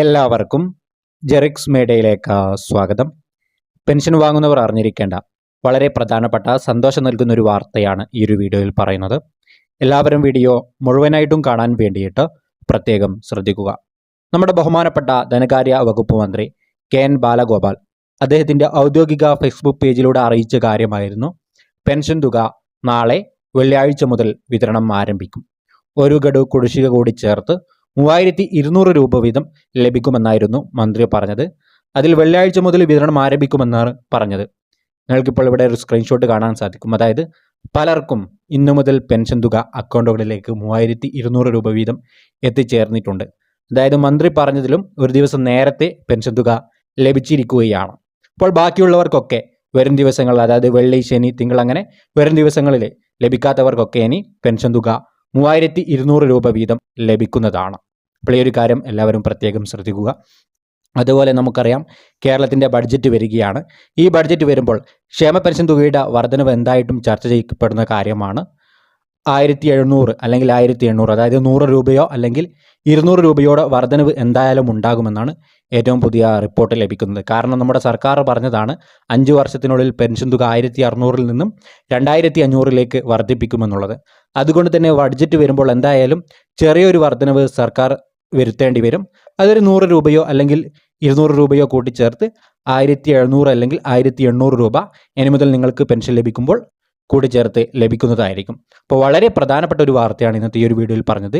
എല്ലാവർക്കും ജെറിക്സ് മേഡയിലേക്ക് സ്വാഗതം. പെൻഷൻ വാങ്ങുന്നവർ അറിഞ്ഞിരിക്കേണ്ട വളരെ പ്രധാനപ്പെട്ട സന്തോഷം നൽകുന്ന ഒരു വാർത്തയാണ് ഈ ഒരു വീഡിയോയിൽ പറയുന്നത്. എല്ലാവരും വീഡിയോ മുഴുവനായിട്ടും കാണാൻ വേണ്ടിയിട്ട് പ്രത്യേകം ശ്രദ്ധിക്കുക. നമ്മുടെ ബഹുമാനപ്പെട്ട ധനകാര്യ വകുപ്പ് മന്ത്രി കെ എൻ ബാലഗോപാൽ അദ്ദേഹത്തിന്റെ ഔദ്യോഗിക ഫേസ്ബുക്ക് പേജിലൂടെ അറിയിച്ച കാര്യമായിരുന്നു പെൻഷൻ തുക നാളെ വെള്ളിയാഴ്ച മുതൽ വിതരണം ആരംഭിക്കും. ഒരു ഗഡു കുടിശ്ശിക കൂടി ചേർത്ത് മൂവായിരത്തി ഇരുന്നൂറ് രൂപ വീതം ലഭിക്കുമെന്നായിരുന്നു മന്ത്രി പറഞ്ഞത്. അതിൽ വെള്ളിയാഴ്ച മുതൽ വിതരണം ആരംഭിക്കുമെന്നാണ് പറഞ്ഞത്. നിങ്ങൾക്കിപ്പോൾ ഇവിടെ ഒരു സ്ക്രീൻഷോട്ട് കാണാൻ സാധിക്കും. അതായത് പലർക്കും ഇന്നു മുതൽ പെൻഷൻ തുക അക്കൗണ്ടുകളിലേക്ക് മൂവായിരത്തി ഇരുന്നൂറ് രൂപ വീതം എത്തിച്ചേർന്നിട്ടുണ്ട്. അതായത് മന്ത്രി പറഞ്ഞതിലും ഒരു ദിവസം നേരത്തെ പെൻഷൻ തുക ലഭിച്ചിരിക്കുകയാണ്. അപ്പോൾ ബാക്കിയുള്ളവർക്കൊക്കെ വരും ദിവസങ്ങളിൽ അതായത് വെള്ളി ശനി തിങ്കൾ അങ്ങനെ വരും ദിവസങ്ങളിൽ ലഭിക്കാത്തവർക്കൊക്കെ ഇനി പെൻഷൻ തുക മൂവായിരത്തി ഇരുന്നൂറ് രൂപ വീതം ലഭിക്കുന്നതാണ്. അപ്പോൾ ഈ ഒരു കാര്യം എല്ലാവരും പ്രത്യേകം ശ്രദ്ധിക്കുക. അതുപോലെ നമുക്കറിയാം കേരളത്തിന്റെ ബഡ്ജറ്റ് വരികയാണ്. ഈ ബഡ്ജറ്റ് വരുമ്പോൾ ക്ഷേമ പെൻഷൻ തുകയുടെ വർധനവ് എന്തായിട്ടും ചർച്ച ചെയ്യപ്പെടുന്ന കാര്യമാണ്. ആയിരത്തി എഴുന്നൂറ് അല്ലെങ്കിൽ ആയിരത്തി എണ്ണൂറ് അതായത് നൂറ് രൂപയോ അല്ലെങ്കിൽ ഇരുന്നൂറ് രൂപയോടെ വർധനവ് എന്തായാലും ഉണ്ടാകുമെന്നാണ് ഏറ്റവും പുതിയ റിപ്പോർട്ട് ലഭിക്കുന്നത്. കാരണം നമ്മുടെ സർക്കാർ പറഞ്ഞതാണ് അഞ്ച് വർഷത്തിനുള്ളിൽ പെൻഷൻ തുക ആയിരത്തി അറുന്നൂറിൽ നിന്നും രണ്ടായിരത്തി അഞ്ഞൂറിലേക്ക് വർദ്ധിപ്പിക്കുമെന്നുള്ളത്. അതുകൊണ്ട് തന്നെ ബഡ്ജറ്റ് വരുമ്പോൾ എന്തായാലും ചെറിയൊരു വർധനവ് സർക്കാർ വരുത്തേണ്ടി വരും. അതൊരു നൂറ് രൂപയോ അല്ലെങ്കിൽ ഇരുന്നൂറ് രൂപയോ കൂട്ടിച്ചേർത്ത് ആയിരത്തി എഴുന്നൂറ് അല്ലെങ്കിൽ ആയിരത്തി എണ്ണൂറ് രൂപ ഇനി മുതൽ നിങ്ങൾക്ക് പെൻഷൻ ലഭിക്കുമ്പോൾ കൂടിച്ചേർത്ത് ലഭിക്കുന്നതായിരിക്കും. അപ്പോൾ വളരെ പ്രധാനപ്പെട്ട ഒരു വാർത്തയാണ് ഇന്നത്തെ ഈ ഒരു വീഡിയോയിൽ പറഞ്ഞത്.